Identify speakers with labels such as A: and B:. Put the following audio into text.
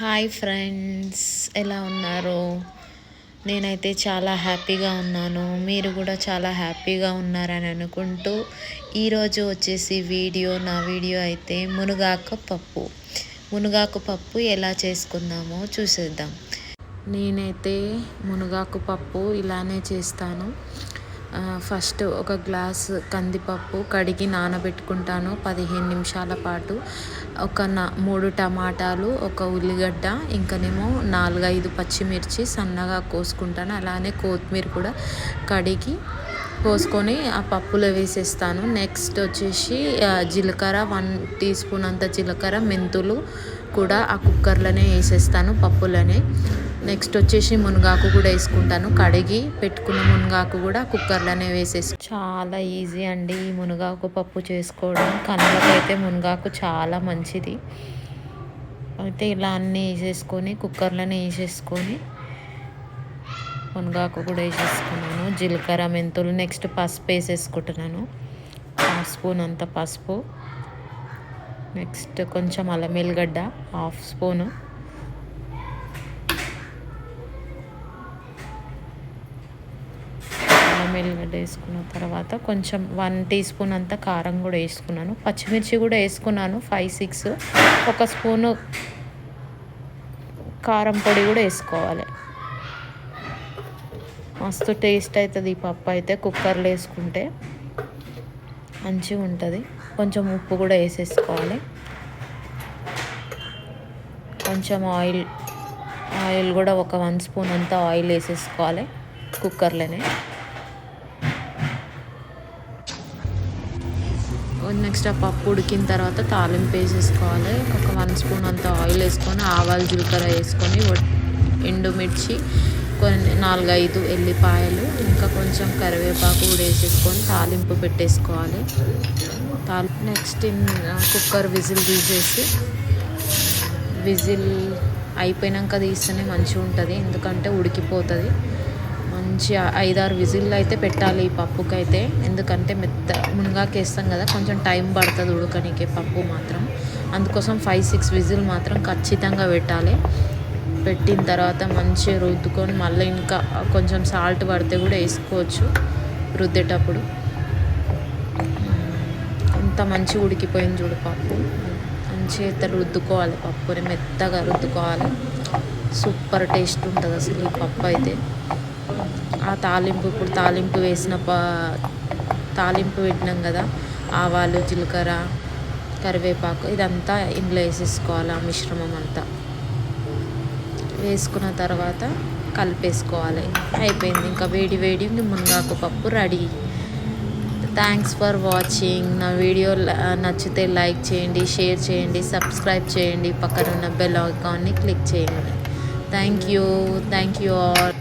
A: Hi friends ఎలా ఉన్నారు? నేనైతే చాలా హ్యాపీగా ఉన్నాను. మీరు కూడా చాలా హ్యాపీగా ఉన్నారని అనుకుంటూ ఈరోజు వచ్చేసి వీడియో నా వీడియో అయితే మునగాకు పప్పు. మునగాకు పప్పు ఎలా చేసుకుందామో చూసేద్దాం. నేనైతే మునగాకు పప్పు ఇలానే చేస్తాను. ఫస్ట్ ఒక గ్లాస్ కందిపప్పు కడిగి నానబెట్టుకుంటాను పదిహేను నిమిషాల పాటు. ఒక నా మూడు టమాటాలు ఒక ఉల్లిగడ్డ ఇంకనేమో నాలుగైదు పచ్చిమిర్చి సన్నగా కోసుకుంటాను. అలానే కొత్తిమీర కూడా కడిగి కోసుకొని ఆ పప్పులో వేసేస్తాను. నెక్స్ట్ వచ్చేసి జీలకర్ర వన్ టీ స్పూన్ అంత జీలకర్ర మెంతులు కూడా ఆ కుక్కర్లోనే వేసేస్తాను పప్పులోనే. నెక్స్ట్ వచ్చేసి మునగాకు కూడా వేసుకుంటాను. కడిగి పెట్టుకున్న మునగాకు కూడా కుక్కర్లోనే వేసేసి చాలా ఈజీ అండి ఈ మునగాకు పప్పు చేసుకోవడం. కళ్ళకైతే మునగాకు చాలా మంచిది. అయితే ఇలా అన్నీ వేసేసుకొని కుక్కర్లోనే వేసేసుకొని మునగాకు కూడా వేసేసుకున్నాను. జీలకర్ర మెంతులు నెక్స్ట్ పసుపు వేసేసుకుంటున్నాను. హాఫ్ స్పూన్ అంత పసుపు. నెక్స్ట్ కొంచెం అల్లం ఎల్లిగడ్డ హాఫ్ స్పూను. అల్లం ఎల్లిగడ్డ వేసుకున్న తర్వాత కొంచెం వన్ టీ స్పూన్ అంత కారం కూడా వేసుకున్నాను. పచ్చిమిర్చి కూడా వేసుకున్నాను ఫైవ్ సిక్స్ ఒక స్పూను కారం పొడి కూడా వేసుకోవాలి. మస్తు టేస్ట్ అవుతుంది ఈ పప్పు అయితే కుక్కర్లో వేసుకుంటే. మంచిగా ఉంటుంది. కొంచెం ఉప్పు కూడా వేసేసుకోవాలి. కొంచెం ఆయిల్ ఆయిల్ కూడా ఒక వన్ స్పూన్ అంతా ఆయిల్ వేసేసుకోవాలి కుక్కర్లోనే. నెక్స్ట్ ఆ పప్పు ఉడికిన తర్వాత తాలింపు వేసేసుకోవాలి. ఒక వన్ స్పూన్ అంత ఆయిల్ వేసుకొని ఆవాలు జీలకర్ర వేసుకొని ఎండుమిర్చి కొన్ని నాలుగైదు ఎల్లిపాయలు ఇంకా కొంచెం కరివేపాకు కూడా వేసేసుకొని తాలింపు పెట్టేసుకోవాలి. తాలి నెక్స్ట్ ఇన్ కుక్కర్ విజిల్ తీసేసి విజిల్ అయిపోయినాక తీస్తేనే మంచిగా ఉంటుంది ఎందుకంటే ఉడికిపోతుంది. మంచి ఐదారు విజిల్లు అయితే పెట్టాలి ఈ పప్పుకి అయితే ఎందుకంటే మెత్త మునగాకేస్తాం కదా కొంచెం టైం పడుతుంది ఉడకనికే పప్పు మాత్రం. అందుకోసం ఫైవ్ సిక్స్ విజిల్ మాత్రం ఖచ్చితంగా పెట్టాలి. పెట్టిన తర్వాత మంచిగా రుద్దుకొని మళ్ళీ ఇంకా కొంచెం సాల్ట్ పడితే కూడా వేసుకోవచ్చు రుద్దేటప్పుడు. అంత మంచిగా ఉడికిపోయింది చూడు పప్పు. మంచిగా అయితే రుద్దుకోవాలి పప్పుని మెత్తగా రుద్దుకోవాలి. సూపర్ టేస్ట్ ఉంటుంది అసలు ఈ పప్పు అయితే. ఆ తాలింపు ఇప్పుడు తాలింపు వేసిన ప తాలింపు పెట్టినాం కదా ఆవాలు జీలకర్ర కరివేపాకు ఇదంతా ఇందులో వేసేసుకోవాలి ఆ మిశ్రమం అంతా. వేసుకున్న తర్వాత కలిపేసుకోవాలి. అయిపోయింది. ఇంకా వేడి వేడి మునగాకు పప్పు రెడీ. థ్యాంక్స్ ఫర్ వాచింగ్ నా వీడియో నచ్చితే లైక్ చేయండి షేర్ చేయండి సబ్స్క్రైబ్ చేయండి. పక్కన ఉన్న బెల్ ఐకాన్ని క్లిక్ చేయండి. Thank you thank you all